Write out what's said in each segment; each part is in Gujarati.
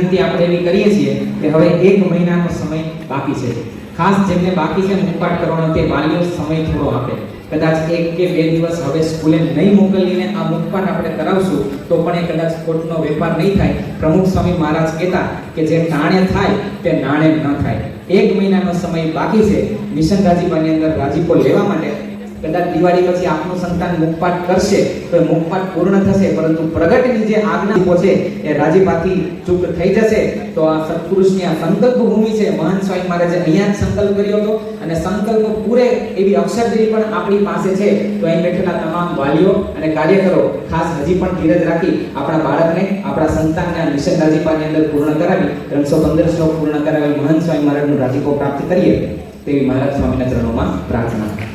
વિનંતી આપણે એવી કરીએ છીએ કે હવે એક મહિનાનો સમય બાકી છે. ખાસ જેમને બાકી છે મુકાટ કરવાનો તે વાલીઓ સમય થોડો આપે. કદાચ એક કે બે દિવસ હવે સ્કૂલે નહીં મોકલીને આ મુકપાટ આપણે કરાવશું, તો પણ એ કદાચ ખોટનો વેપાર નહીં થાય. પ્રમુખ સ્વામી મહારાજ કહેતા કે જે નાણે થાય, તે નાણે ન થાય. એક મહિનાનો સમય બાકી છે. મિશન રાજીપાની અંદર રાજીપો લેવા માટે કદાચ દિવાળી પછી આપનું સંતાન મુખપાઠ કરશે, તો એ મુખપાઠ પૂર્ણ થશે, પરંતુ પ્રગટની જે આજ્ઞા છે એ રાજીપાથી ચૂક થઈ જશે. તો આ સત્પુરુષની આ સંકલ્પ ભૂમિ છે, મહાન સ્વામી મહારાજે અહીંયા જ સંકલ્પ કર્યો હતો અને સંકલ્પ પૂરે એવી અક્ષરગીરી પણ આપણી પાસે છે. તો અહીં બેઠેલા તમામ વાલીઓ અને કાર્યકરો, ખાસ હજી પણ ધીરજ રાખી આપણા બાળકને, આપણા સંતાનને મિશન રાજીપાની અંદર પૂર્ણ કરાવી, ત્રણસો પંદર શ્લોક પૂર્ણ કરાવી મહાન સ્વામી મહારાજનું રાજીપો પ્રાપ્ત કરીએ તેવી મહારાજ સ્વામીના ચરણોમાં પ્રાર્થના.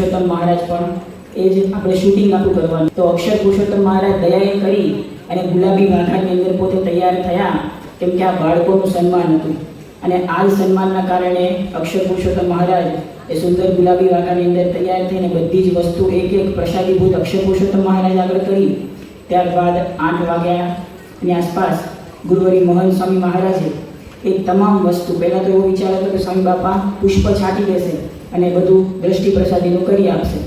પુરુષોત્તમ મહારાજ પણ એ જ આપણે શૂટિંગ આપણું કરવાનું. તો અક્ષર પુરુષોત્તમ મહારાજ દયાએ કરી અને ગુલાબી વાઘાની અંદર પોતે તૈયાર થયા. કેમ કે આ બાળકોનું સન્માન હતું. અને આ સન્માનના કારણે અક્ષર પુરુષોત્તમ મહારાજ એ સુંદર ગુલાબી વાઘાની અંદર તૈયાર થઈને બધી જ વસ્તુ એક એક પ્રસાદીભૂત અક્ષર પુરુષોત્તમ મહારાજ આગળ કરી. ત્યારબાદ આઠ વાગ્યાની આસપાસ ગુરુવરી મોહન સ્વામી મહારાજે એ તમામ વસ્તુ, પહેલાં તો એવો વિચાર હતો કે સ્વામી બાપા, પુષ્પ છાંટી દેશે. અને બધું દ્રષ્ટિ પ્રસાદીનું કરી આપશે.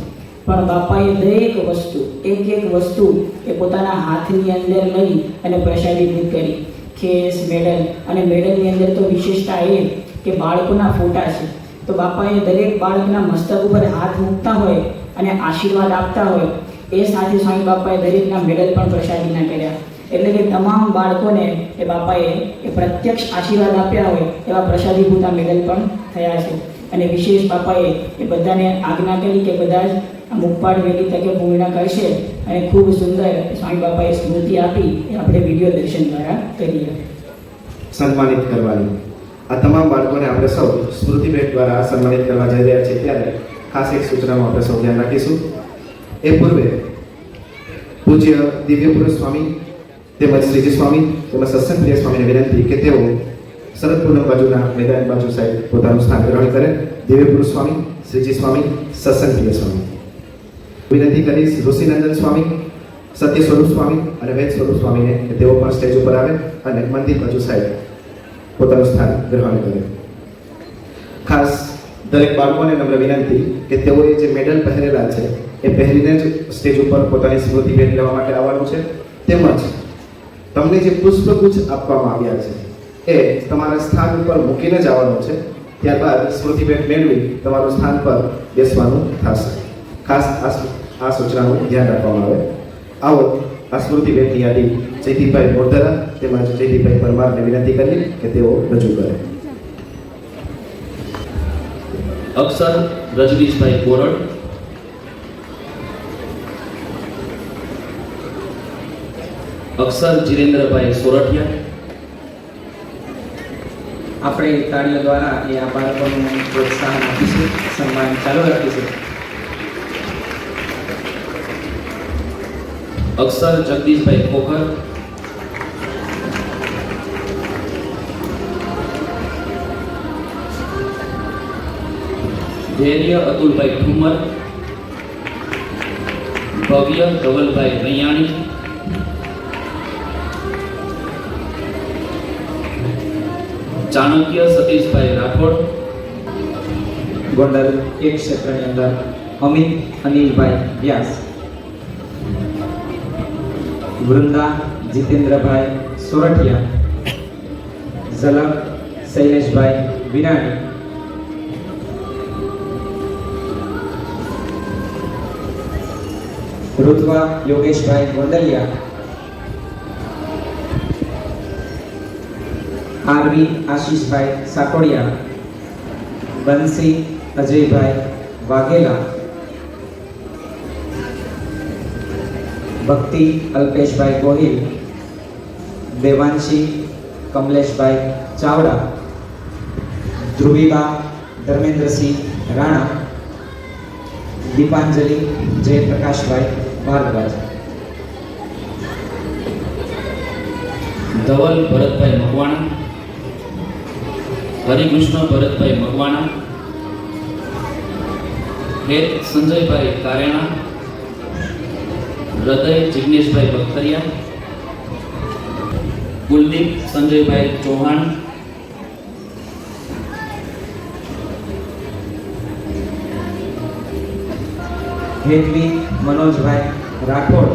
પણ બાપાએ દરેક વસ્તુ, એક એક વસ્તુ એ પોતાના હાથની અંદર લઈ અને પ્રસાદીભૂત કરી. ખેસ મેડલ, અને મેડલની અંદર તો વિશેષતા એ કે બાળકોના ફોટા છે. તો બાપાએ દરેક બાળકના મસ્તક ઉપર હાથ મૂકતા હોય અને આશીર્વાદ આપતા હોય, એ સાથે સ્વામી બાપાએ દરેકના મેડલ પણ પ્રસાદીના કર્યા. એટલે કે તમામ બાળકોને એ બાપાએ એ પ્રત્યક્ષ આશીર્વાદ આપ્યા હોય એવા પ્રસાદીભૂત મેડલ પણ થયા છે. અને વિશેષ બાપાએ એ બધાને આજ્ઞા કરી કે બધા જ આ મુખપાઠ વહેલી તકે પૂર્ણ કરશે અને ખૂબ સુંદર સ્વામી બાપાએ સ્મૃતિ આપી એ આપણે વીડિયો દર્શન દ્વારા કરીએ. સન્માનિત કરવાની. આ તમામ બાળકોને આપણે સૌ સ્મૃતિ ભેટ દ્વારા સન્માનિત કરવા જઈ રહ્યા છીએ. ત્યારે ખાસ એક સૂચનામાં આપણે સૌ ધ્યાન રાખીશું. એ પૂર્વે પૂજ્ય દિવ્ય પુરુષ સ્વામી તેમજ શ્રીજી સ્વામી તેમજ સત્સંગ પ્રિય સ્વામીને વિનંતી કે તેઓ શરદ પૂનમ બાજુના મેદાન બાજુ સાહેબ પોતાનું સ્થાન ગ્રહણ કરે. દેવીપુર સ્વામી, શ્રીજી સ્વામી સત્સંગ સ્વામી. વિનંતી કરીશ, ઋષિનંદન સ્વામી સત્ય સ્વરૂપ સ્વામી અને વેદ સ્વરૂપ સ્વામીને તેઓ પણ સ્ટેજ ઉપર આવે અને મંદિર બાજુ સાહેબ પોતાનું સ્થાન ગ્રહણ કરે. ખાસ દરેક બાળકોને નમ્ર વિનંતી કે તેઓએ જે મેડલ પહેરેલા છે, એ પહેરીને જ સ્ટેજ ઉપર પોતાની સ્મૃતિ ભેટ લેવા માટે આવવાનું છે. તેમજ તમને જે પુષ્પગુચ્છ આપવામાં આવ્યા છે એ તમારા સ્થાન ઉપર મૂકીને જ આવવાનું છે. ત્યારબાદ સ્મૃતિભેટ મેળવી તમારું સ્થાન પર બેસવાનું થશે. ખાસ આ સૂચનાનું ધ્યાન રાખવામાં આવે. આવો, આ સ્મૃતિભેટની યાદી જયદીપભાઈ મોરધરા તેમજ જયદીપભાઈ પરમારને વિનંતી કરી કે તેઓ રજૂ કરે. અક્ષર રજનીશભાઈ કોરડ. અક્ષર જીરેન્દ્રભાઈ સોરઠિયા. આપણે તાળીઓ દ્વારા એ આ બાળકોનું પ્રોત્સાહન આપીશું સન્માન ચાલુ રાખીશું અક્ષર જગદીશભાઈ ખોખર. ધૈર્ય અતુલભાઈ ઠુમર. ભવ્ય ધવલભાઈ રૈયાણી. ચાણક્ય સતીશભાઈ રાઠોડ. ગોંડલ એક ક્ષેત્રની અંદર અમિત અનિલભાઈ વ્યાસ. વૃંદા જીતેન્દ્રભાઈ સોરઠિયા. ઝલક શૈલેષભાઈ વિનાણી. ઋત્વા યોગેશભાઈ ગોંડલિયા. આરવી આશીષભાઈ સાકોડિયા, બંસી, અજયભાઈ વાઘેલા, ભક્તિ, અલ્પેશભાઈ ગોહિલ, દેવાંશી, કમલેશભાઈ ચાવડા, ધ્રુવીબા, ધર્મેન્દ્રસિંહ રાણા, દીપાંજલિ, જયપ્રકાશભાઈ ભારદ્વાજ. ધવલ ભરતભાઈ મકવાણા. હરિકૃષ્ણ ભરતભાઈ મકવાણા હેત સંજયભાઈ કારેણા, હૃદય જિગ્નેશભાઈ બખરિયા કુલદીપ સંજયભાઈ ચૌહાણ, હેતવી મનોજભાઈ રાઠોડ,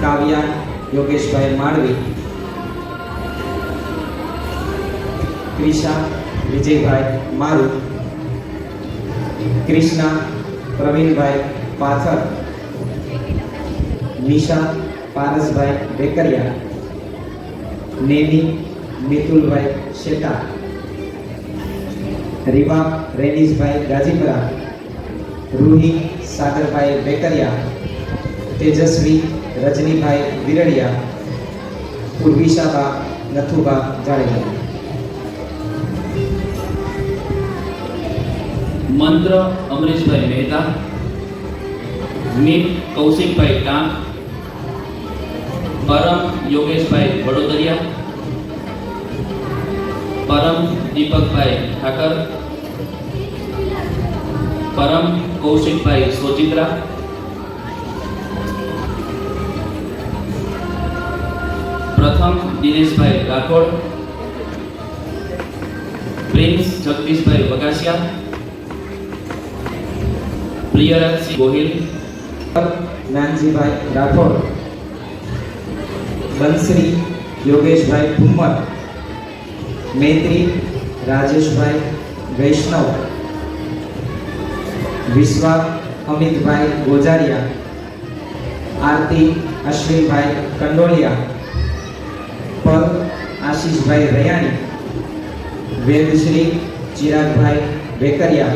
કાવ્યા યોગેશભાઈ માળવી ક્રિશા વિજયભાઈ મારુ કૃષ્ણા પ્રવીણભાઈ પાથર નિશા પારસભાઈ બેકરિયા નેમી મિતુલભાઈ શેટા રીવા રેનીશભાઈ ગાજીપરા રૂહી સાગરભાઈ બેકરિયા તેજસ્વી રજનીભાઈ વિરડિયા પૂર્વિશાબા નથુબા જાડેજા મંત્ર અમરીશભાઈ મહેતા મિત કૌશિકભાઈ ટાંક પરમ યોગેશભાઈ વડોદરિયા પરમ દીપકભાઈ ઠાકર પરમ કૌશિકભાઈ સોચિત્રા પ્રથમ દિનેશભાઈ રાઠોડ પ્રિન્સ જગદીશભાઈ વગાસિયા પ્રિયરાજસિંહ ગોહિલ. જ્ઞાનજીભાઈ રાઠોડ. બંસરી યોગેશભાઈ ઠુમ્મર મૈત્રી રાજેશભાઈ વૈષ્ણવ. વિશ્વા અમિતભાઈ ગોજારિયા. આરતી અશ્વિનભાઈ કંડોલિયા. પર આશીષભાઈ રયાણી. વેદશ્રી ચિરાગભાઈ બેકરિયા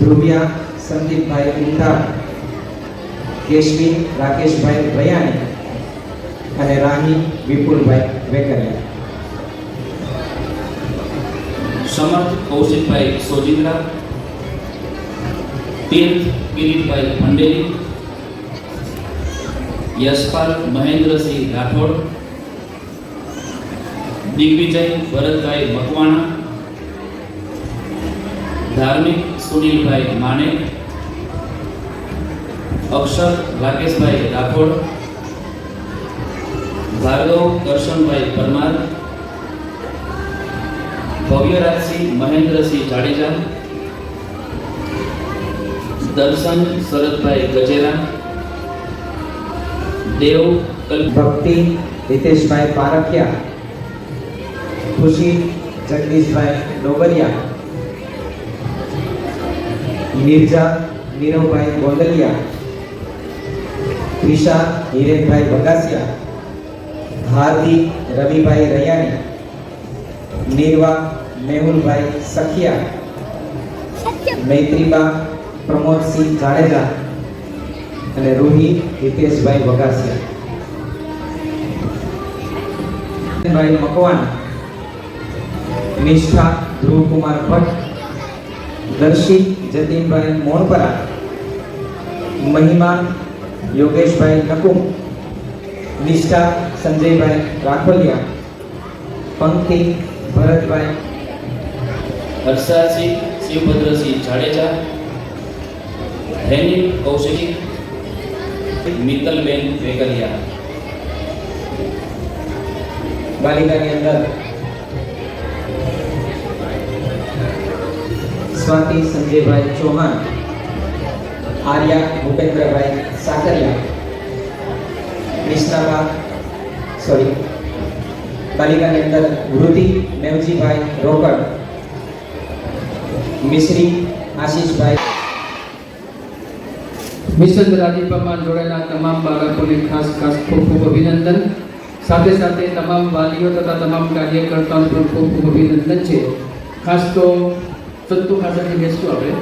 ધ્રુવિયા સંદીપભાઈ ઉંધાર કેશવી રાકેશભાઈ ભયાણી અને રાહી વિપુલભાઈ વેકરિયા સમર્થ કૌશિકભાઈ સોજિંદ્રા તીર્થ કિરીટભાઈ ભંડેરી યશપાલ મહેન્દ્રસિંહ રાઠોડ દિગ્વિજય ભરતભાઈ મકવાણા ધાર્મિક સુનિલભાઈ માને અક્ષર રાકેશભાઈ રાઠોડ ભાર્ગવ કરશનભાઈ પરમાર ભવ્યરાજસિંહ મહેન્દ્રસિંહ જાડેજા દર્શન શરદભાઈ ગજેરા દેવ કલ્પ ભક્તિ હિતેશભાઈ પારખિયા ખુશી જગદીશભાઈ ડોબરિયા મિર્જા નીરવભાઈ ગોંડલિયા, ત્રિષા, હિરેનભાઈ વગાસિયા હાર્દિક રવિભાઈ રૈયાણી, નિર્વા, મેહુલભાઈ સખિયા, મૈત્રીબા, પ્રમોદસિંહ જાડેજા અને રૂહી હિતેશભાઈ વગાસિયા ભાઈ મકવાન નિષ્ઠા ધ્રુવકુમાર ભટ્ટ દર્શિત જતીનભાઈ મોણપરા મહિમા યોગેશભાઈ નકુમ નિષ્ઠા સંજયભાઈ રાખોલિયા પંક્તિ ભરતભાઈ હર્ષાસિંહ શિવભદ્રસિંહ જાડેજા હેનિલ કૌશિક મિત્તલબેન વેકરિયા બાલિકાની અંદર સ્વાતિ સંજયભાઈ ચૌહાણ, આર્યા ભૂપેન્દ્રભાઈ સાકરિયા, નિષ્ણામાં સોરી બાલિકાની અંદર વૃદ્ધિ મેવજીભાઈ રોકડ, મિશ્રી આશીષભાઈ. મિશન રાજીપામાં જોડાયેલા તમામ બાળકોને ખાસ ખાસ ખૂબ ખૂબ અભિનંદન. સાથે સાથે તમામ વાલીઓ તથા તમામ કાર્યકર્તાઓને પણ ખૂબ ખૂબ અભિનંદન છે. ખાસ તો સંતો ખાસાથી બેસશું આપણે.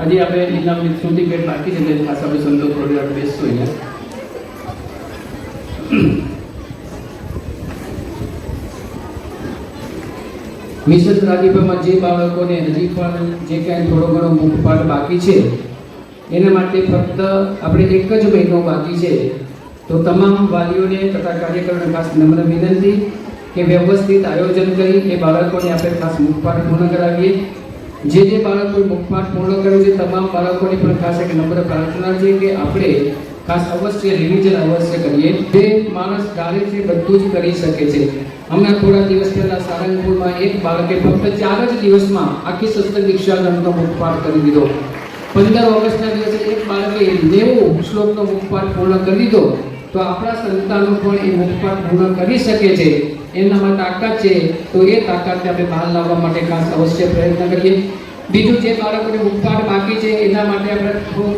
હજી આપણે ઇનામની સુધી ભેટ બાકી છે, એટલે ખાસ આપણે સંતો થોડી વાર બેસશું અહીંયા. મિશન રાજીપામાં જે બાળકોને હજી પણ જે કાંઈ થોડો ઘણો મુખપાઠ બાકી છે, એના માટે ફક્ત આપણે એક જ મહિનો બાકી છે. તો તમામ વાલીઓને તથા કાર્યકરોને ખાસ નમ્ર વિનંતી કે વ્યવસ્થિત આયોજન કરી એ બાળકોને આપણે ખાસ મુખપાઠ પૂર્ણ કરાવીએ. જે જે બાળકોએ મુખપાઠ પૂર્ણ કર્યું છે, તમામ બાળકોની પણ ખાસ એક નમ્ર પ્રાર્થના છે કે આપણે ખાસ અવશ્ય રિવિઝન અવશ્ય કરીએ. જે માણસ ધારે છે, બધું જ કરી શકે છે. હમણાં થોડા દિવસ પહેલાં સારંગપુરમાં એક બાળકે ફક્ત ચાર જ દિવસમાં આખી સત્તર દીક્ષા ગ્રંથનો મુખપાઠ કરી દીધો. પંદર ઓગસ્ટના દિવસે એક બાળકે નેવું શ્લોકનો મુખપાઠ પૂર્ણ કરી દીધો. તો આપણા સંતાનો પણ એ મુખપાઠ પૂર્ણ કરી શકે છે. એનામાં તાકાત છે, તો એ તાકાતને આપણે બહાર લાવવા માટે ખાસ અવશ્ય પ્રયત્ન કરીએ. બીજું જે બાળકોને મુખપાઠ બાકી છે, એના માટે આપણે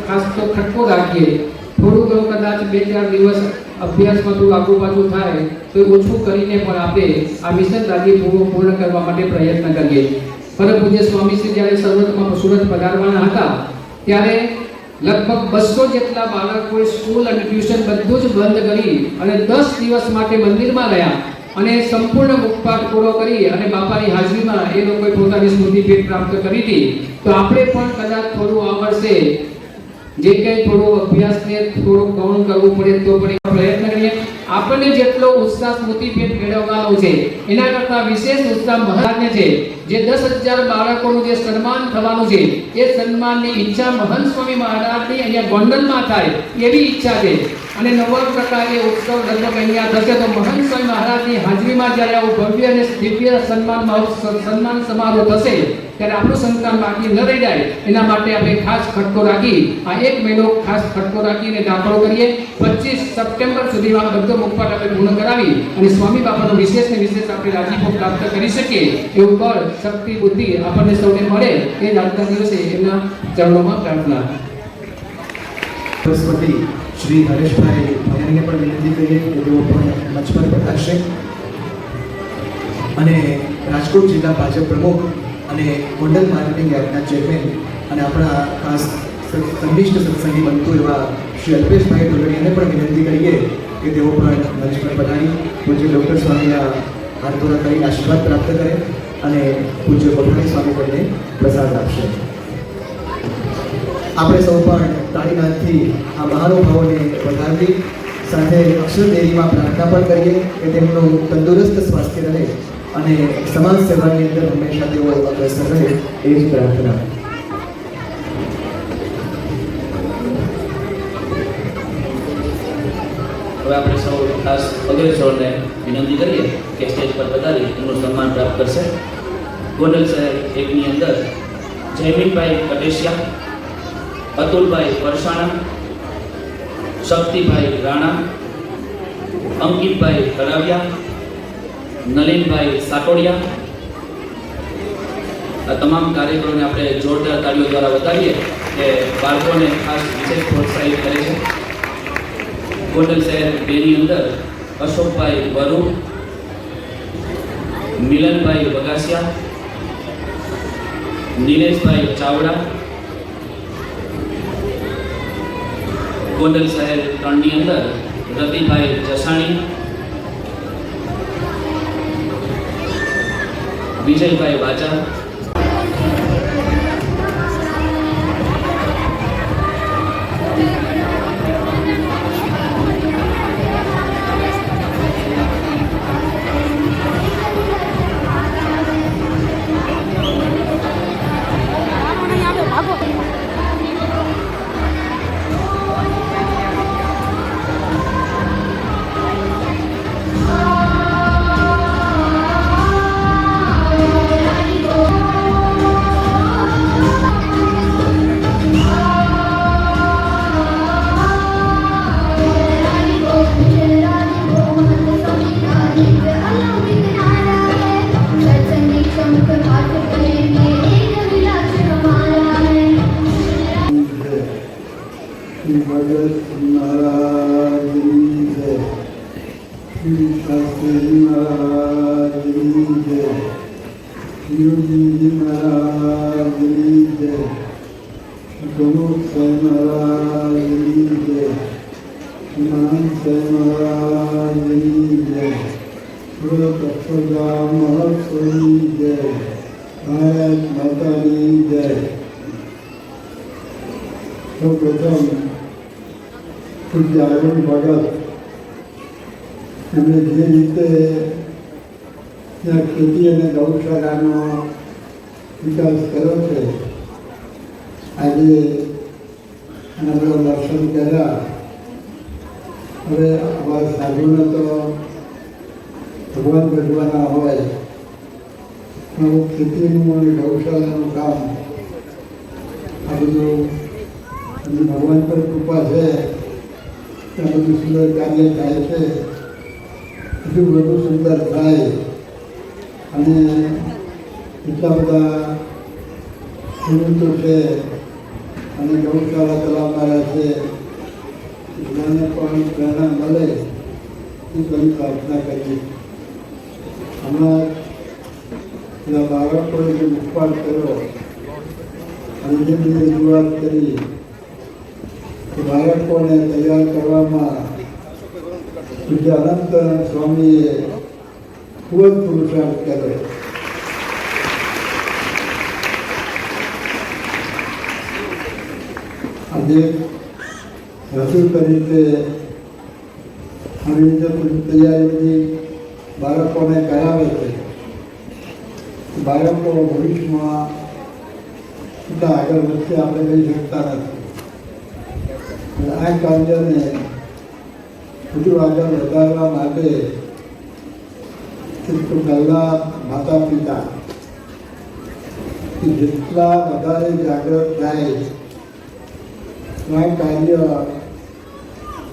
ખાસ તો ખટકો રાખીએ. થોડું ઘણું કદાચ બે ચાર દિવસ અભ્યાસમાં થોડું આગુ થાય, તો ઓછું કરીને પણ આપણે આ મિશન પૂર્ણ પૂર્ણ કરવા માટે પ્રયત્ન કરીએ. પરમ પૂજ્ય સ્વામીશ્રી જ્યારે સુરતમાં સુરત પધારવાના હતા, ત્યારે લગભગ બસો જેટલા બાળકોએ સ્કૂલ અને ટ્યુશન બધું જ બંધ કરી અને દસ દિવસ માટે મંદિરમાં રહ્યા. અને સંપૂર્ણ મુખપાઠ પૂરો કરી અને બાપાની હાજરીમાં એ લોકોએ પોતાની સ્મૃતિ ભેટ પ્રાપ્ત કરી હતી. તો આપણે પણ કદાચ થોડું આ વર્ષે જે કંઈ થોડો અભ્યાસને થોડો ગૌણ કરવું પડે તો પણ પ્રયત્ન કરીએ. આપણને જેટલો ઉત્સાહ સ્મૃતિ ભેટ મેળવવાનો છે, એના કરતાં વિશેષ ઉત્સાહ મહારાજને છે. જે દસ હજાર બાળકોનું જે સન્માન થવાનું છે, એ સન્માનની ઈચ્છા મહંત સ્વામી મહારાજની અહીંયા ગોંડલમાં થાય એવી ઈચ્છા છે. અને નવા પ્રકારે ઉત્સવ લગભગ અહીંયા થશે તો મહંત સ્વામી મહારાજની હાજરીમાં જ્યારે આવું ભવ્ય અને દિવ્ય સન્માન સન્માન સમારોહ થશે, ત્યારે આપણું સંતાન બાકી ન રહી જાય. એના માટે આપણે ખાસ ખટકો રાખી, આ એક મહિનો ખાસ ખટકો રાખીને દાખલો કરીએ. પચીસ સપ્ટેમ્બર સુધીમાં બધો મુખપાટ આપણે પૂર્ણ કરાવી અને સ્વામી બાપાનો વિશેષ ને વિશેષ આપણે રાજીપો પ્રાપ્ત કરી શકીએ. એવું બળ, શક્તિ, બુદ્ધિ આપણને સૌને મળે એ આજના દિવસે એમના ચરણોમાં પ્રાર્થના. બૃહસ્પતિ શ્રી હરેશભાઈ ભયાણીને પણ વિનંતી કરીએ કે તેઓ પણ મંચ પર પધારશે અને રાજકોટ જિલ્લા ભાજપ પ્રમુખ અને ગોંડલ માર્કેટિંગ એપના ચેરમેન અને આપણા ખાસ સંનિષ્ઠ સત્સંગી બનતું એવા શ્રી અલ્પેશભાઈ ટોલડિયાને પણ વિનંતી કરીએ કે તેઓ પણ મંચ પર પધારી, પૂજ્ય ડૉક્ટર સ્વામીના હાથોરા કરીને આશીર્વાદ પ્રાપ્ત કરે અને પૂજ્ય કોઠાણી સ્વામી કરીને પ્રસાદ આપશે. આપણે સૌ પણ તાળીનાથથી આ મહાનુભાવોને વધારવી, સાથે અક્ષર દેરીમાં પ્રાર્થના પણ કરીએ કે તેમનું તંદુરસ્ત સ્વાસ્થ્ય રહે. અને સમાજ સેવાની અંદર હંમેશા તેઓ અગ્રસર રહે. એ જ પ્રાર્થના. હવે આપણે સૌ ખાસ અગ્રેસરોને વિનંતી કરીએ કે સ્ટેજ પર પધારી એમનું સન્માન પ્રાપ્ત કરશે. ગોંડલ શહેર એકની અંદર જયમીનભાઈ કટેશિયા અતુલભાઈ પરસાણા શક્તિભાઈ રાણા અંકિતભાઈ કરાવિયા નલિનભાઈ સાટોડિયા. આ તમામ કાર્યકરોને આપણે જોરદાર તાળીઓ દ્વારા વધારીએ કે બાળકોને ખાસ વિશેષ પ્રોત્સાહિત કરે છે. ગોંડલ શહેર બેની અંદર અશોકભાઈ વરુ, મિલનભાઈ વગાસિયા નિલેશભાઈ ચાવડા, ગોંડલ શહેર ત્રણની અંદર રતિભાઈ જસાણી વિજયભાઈ વાજા અક્ષરધામ મહોત્સવની જય ભગત એમણે જે રીતે ત્યાં ખેતી અને ગૌશાળાનો વિકાસ કર્યો છે આજે એના બધા દર્શન કર્યા હવે આવા સાધુને તો ભગવાન ભજવાના હોય. પણ ખેતીનું ગૌશાળાનું કામ. આ બધું ભગવાન પર કૃપા છે, ત્યાં બધું સુંદર કાર્ય થાય છે. હજુ વધુ સુંદર થાય. અને એટલા બધા ખેડૂતો છે અને ગૌશાળા ચલાવનારા છે. બધાને પણ પ્રેરણા મળે, એ બધી પ્રાર્થના કરીએ. હમણાં બાળકોએ જે મુખપાટ કર્યો, અને જે બધી રજૂઆત કરી કે બાળકોને તૈયાર કરવામાં પૂજ્ય અનંત સ્વામીએ ખૂબ જ પુરુષાર્થ કર્યો. આજે રસોઈ તરીકે આવી રીતે તૈયારી બાળકોને કરાવે છે. બાળકો ભવિષ્યમાં કેટલા આગળ વધશે, આપણે કહી શકતા નથી. આ કાર્યને વધુ આગળ વધારવા માટે પહેલાં માતા પિતા જેટલા વધારે જાગૃત થાય આ કાર્ય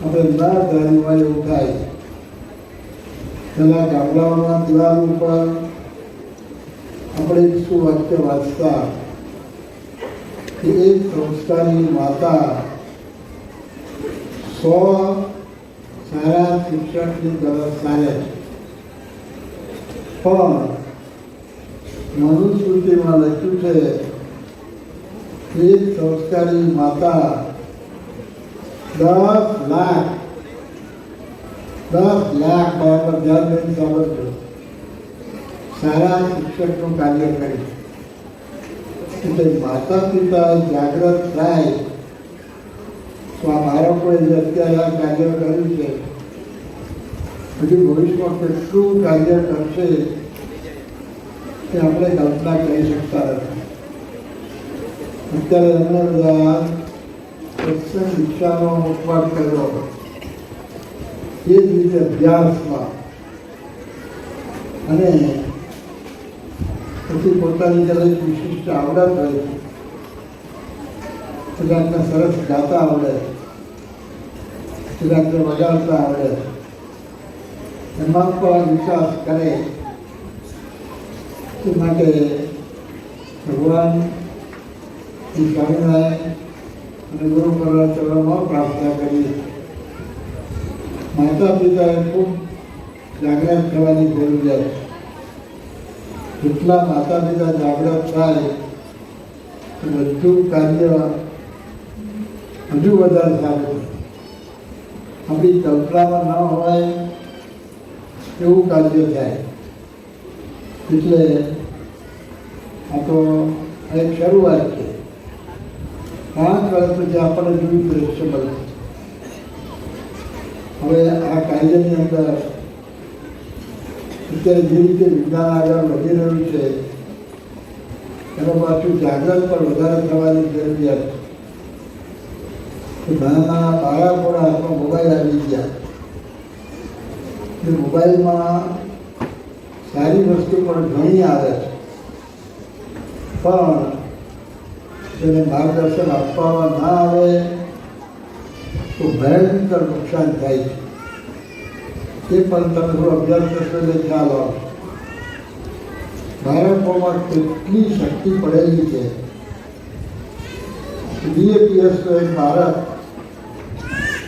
આપણે ના ધાર્યું એવું થાય. પેલા ગામડાઓના દ્વાર ઉપર આપણે શું વાક્ય વાંચતા? કે એ સંસ્થાની માતા સો સારા શિક્ષકની ગરજ સારે પણ મનુસ્મૃતિમાં લખ્યું છે એ સંસ્કારી માતા દસ લાખ દસ લાખ બરાબર ધ્યાન દઈને સાંભળજો સારા શિક્ષકનું કાર્ય કરી. એટલે માતા પિતા જાગૃત થાય, તો આ બાળકોએ જે અત્યારે કાર્ય કર્યું છે, હજુ ભવિષ્યમાં કેટલું કાર્ય કરશે, તે આપણે કલ્પના કરી શકતા નથી. અત્યારે એમને બધા દીક્ષાનો ઉપવાસ કર્યો એ જ રીતે અભ્યાસમાં. અને પછી પોતાની જે વિશિષ્ટ આવડત હોય કદાચને સરસ ગાતા આવડે કદાચને વગાડતા આવડે એમાં પણ વિકાસ કરે એ માટે ભગવાન સ્વામિનારાયણ અને ગુરુ મહારાજ ચરણમાં પ્રાર્થના કરીએ. માતા પિતાએ ખૂબ જાગૃત થવાની જરૂરિયાત છે. જેટલા માતા પિતા જાગૃત થાય બધું કાર્ય હજુ વધારે સારું આપણી કલ્પનામાં ન હોય એવું કાર્ય થાય. એટલે આ તો એક શરૂઆત છે. પાંચ વર્ષ પછી આપણને જોયું દ્રશ્ય મળશે હવે આ કાર્યની અંદર અત્યારે જે રીતે વિજ્ઞાન આગળ વધી રહ્યું છે એમાં પાછું જાગૃત પણ વધારે થવાની જરૂરિયાત છે. નાના નાના બાળકોના હાથમાં મોબાઈલ આવી ગયા. એ મોબાઈલમાં સારી વસ્તુ પણ ઘણી આવે છે. પણ તેને માર્ગદર્શન આપવામાં ના આવે તો ભયંકર નુકસાન થાય છે. એ પણ તમે થોડો અભ્યાસ કરશો એટલે ખ્યાલ આવશે. બાળકોમાં કેટલી શક્તિ પડેલી છે. બીએપીએસનો એક બાળક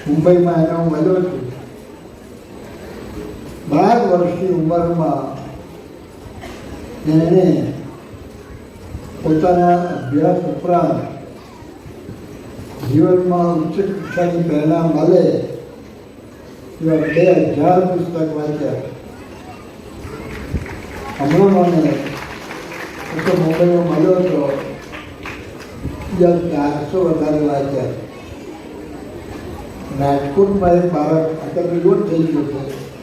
મુંબઈમાં એને હું મળ્યો છું. બાર વર્ષની ઉંમરમાં એણે પોતાના અભ્યાસ ઉપરાંત જીવનમાં ઉચ્ચ કક્ષાની પ્રેરણા મળે એવા બે હજાર પુસ્તક વાંચ્યા. હમણાં મને હું તો મુંબઈમાં મળ્યો હતો. ચારસો વધારે વાંચ્યા. રાજકોટમાં એક બાળક અત્યારે રોજ થઈ ગયું છે.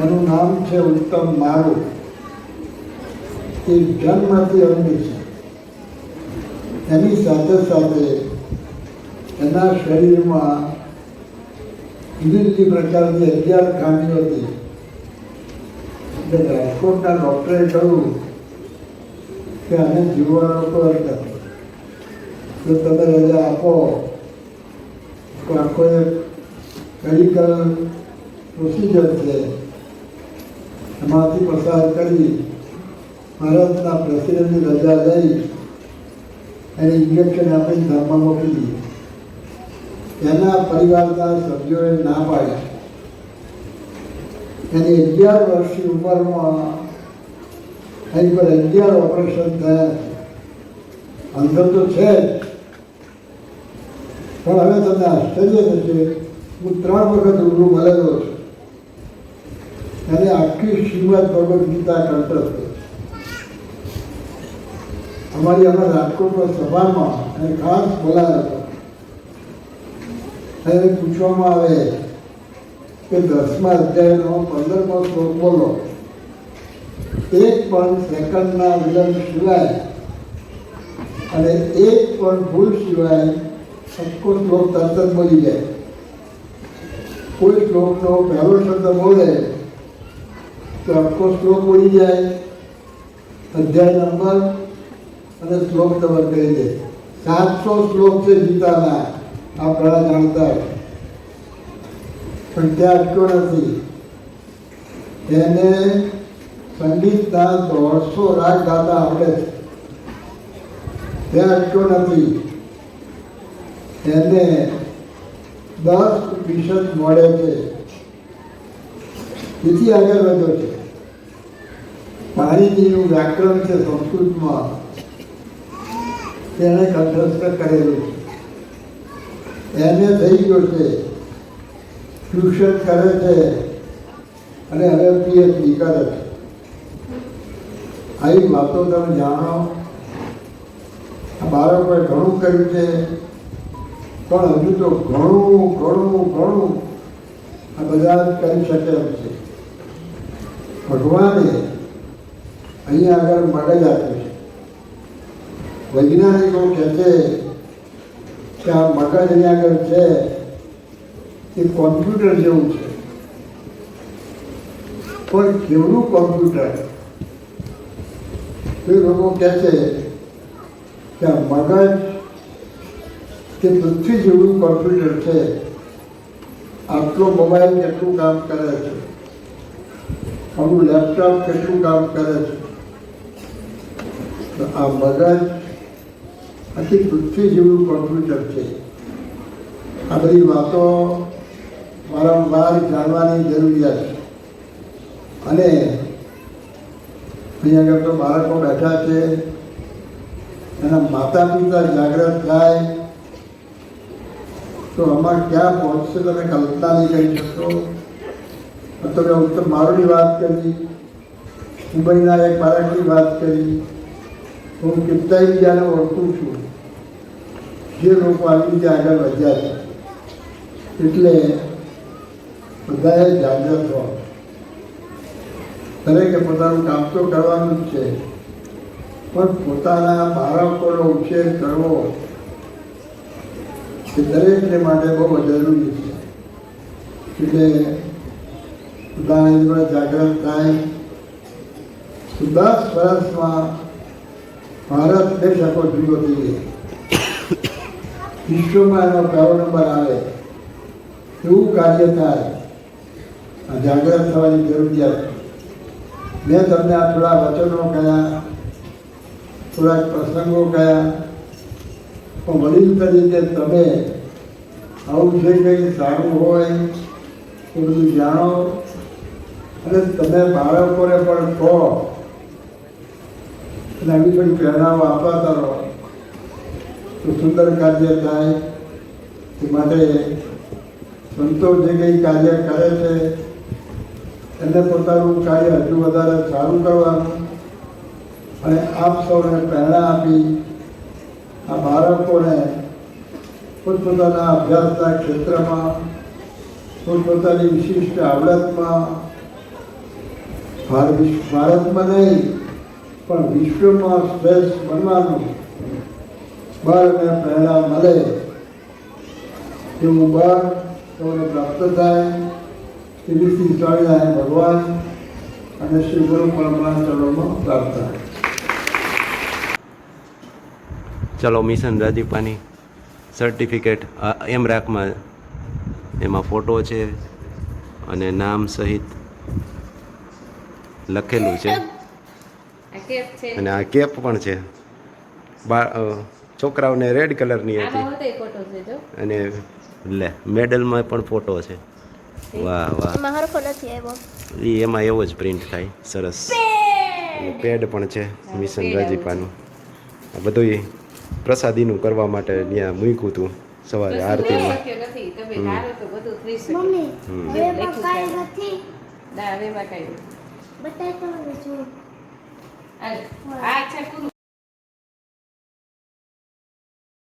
એનું નામ છે ઉત્તમ મારું. એ જન્મથી અંધ છે. એની સાથે સાથે એના શરીરમાં જુદી જુદી પ્રકારની અગિયાર ખામીઓ હતી. એટલે રાજકોટના ડૉક્ટરે કહ્યું કે આને જીવવાનો તો અર્થ જો તમે રજા આપો. તો આખો એક મેડિકલ પ્રોસિજર છે. એમાંથી પસાર કરી ભારતના પ્રેસિડેન્ટની રજા લઈ એને ઇન્જેક્શન આપીને ધામમાં મોકલી દીધી. એના પરિવારના સભ્યોએ ના પાડી એની અગિયાર વર્ષની ઉંમરમાં એની પર અગિયાર ઓપરેશન થયા. અંદર તો છે પણ હવે તમને આશ્ચર્ય થશે, હું ત્રણ વખત રૂબરૂ મળેલો છું. એને આખી શ્રીમદ ભગવદ્ ગીતા કરતો હતો અમારી અમે રાજકોટમાં સભામાં એને ખાસ બોલાયો એને પૂછવામાં આવે કે દસમા અધ્યાયનો પંદરમો શ્લોક બોલો. એક પણ સેકન્ડના વિલંબ સિવાય અને એક પણ ભૂલ સિવાય આખો શ્લોક તરત જ બોલી જાય. કોઈ શ્લોકનો પહેલો શબ્દ બોલે તો આખો શ્લોક બોલી જાય, અધ્યાય નંબર અને શ્લોક નંબર કહી દે. સાતસો શ્લોક છે ગીતાના. આ ઘણા જાણતા. પણ ત્યાં અટક્યો નથી. એને સંગીતના દોઢસો રાગ ગાતા આવડે ત્યાં અટક્યો નથી. એને દસ વિષદ મળે છે. તેથી આગળ વધ્યો છે. પાણીજીનું વ્યાકરણ છે સંસ્કૃતમાં. તેણે કંઠસ્થ કરેલું છે. એને થઈ ગયો છે. ટ્યુશન કરે છે અને હવે પીએચડી કરે છે. આવી વાતો તમે જાણો. આ બાળકોએ ઘણું કર્યું છે. પણ હજુ તો ઘણું ઘણું ઘણું આ બધા કરી શકે એમ છે. ભગવાને અહીંયા આગળ મગજ આપ્યું છે. વૈજ્ઞાનિકો કહે છે કે આ મગજ અહીંયા આગળ છે એ કોમ્પ્યુટર જેવું છે. પણ કેવડું કોમ્પ્યુટર એ લોકો કહે છે કે આ મગજ કે પૃથ્વી જેવું કોમ્પ્યુટર છે. આટલો મોબાઈલ કેટલું કામ કરે છે? આપણું લેપટોપ કેટલું કામ કરે છે? તો આ મગજ આખી પૃથ્વી જેવું કોમ્પ્યુટર છે. આ બધી વાતો વારંવાર જાણવાની જરૂરિયાત છે. અને અહીંયા આગળ તો બાળકો બેઠા છે. એના માતા પિતા જાગૃત થાય. તો આમાં ક્યાં પહોંચશે તમે કલ્પના નહીં કરી શકો હું તો મારોની વાત કરી. મુંબઈના એક બાળકની વાત કરી. હું કેટલાય બીજાને ઓળખું છું જે લોકો આવી રીતે આગળ વધ્યા છે એટલે બધાએ જાગૃત રહો દરેકે પોતાનું કામ તો કરવાનું જ છે પણ પોતાના બાળકોનો ઉછેર કરવો એ દરેકને માટે બહુ જરૂરી છે એટલે બધા જાગૃત થાય દસ વર્ષમાં ભારત દેશ આખો જુદો થઈ ગયો વિશ્વમાં એનો કયો નંબર આવે. એવું કાર્ય થાય? જાગૃત થવાની જરૂરિયાત. મેં તમને આ થોડા વચનો કયા, થોડાક પ્રસંગો કયા, પણ વડીલ તરીકે તમે આવું જે કંઈ સારું હોય, એ બધું જાણો. અને તમે બાળકોને પણ કહો. અને આવી થોડી પ્રેરણાઓ અપાતા રહો તો સુંદર કાર્ય થાય એ માટે સંતો જે કંઈ કાર્ય કરે છે એને પોતાનું કાર્ય હજુ વધારે સારું કરવાનું અને આપ સૌને પ્રેરણા આપી આ બાળકોને પોતપોતાના અભ્યાસના ક્ષેત્રમાં પોતપોતાની વિશિષ્ટ આવડતમાં ભારત ભારતમાં નહીં પણ વિશ્વમાં શ્રેષ્ઠ બનવાનું બળ ને પહેલા મળે. એવું બાળ તમને પ્રાપ્ત થાય. એવી સ્વામિનારાયણ ભગવાન અને શ્રી ગુરુ પરમના ચરણમાં પ્રાપ્ત થાય. ચલો મિશન રાજીપાની સર્ટિફિકેટ એમ રાખમાં. એમાં ફોટો છે અને નામ સહિત લખેલું છે. અને આ કેપ પણ છે. બા છોકરાઓને રેડ કલરની હતી. અને લે મેડલમાં પણ ફોટો છે. વાહ વાહ. એમાં નથી આવ્યો. એ એમાં એવો જ પ્રિન્ટ થાય. સરસ. પેડ પણ છે મિશન રાજીપાનું. આ બધું પ્રસાદીનું કરવા માટે ત્યાં મૂક્યું હતું. સવારે આરતીમાં મમ્મી હમ. હવે એમાં કાંઈ નથી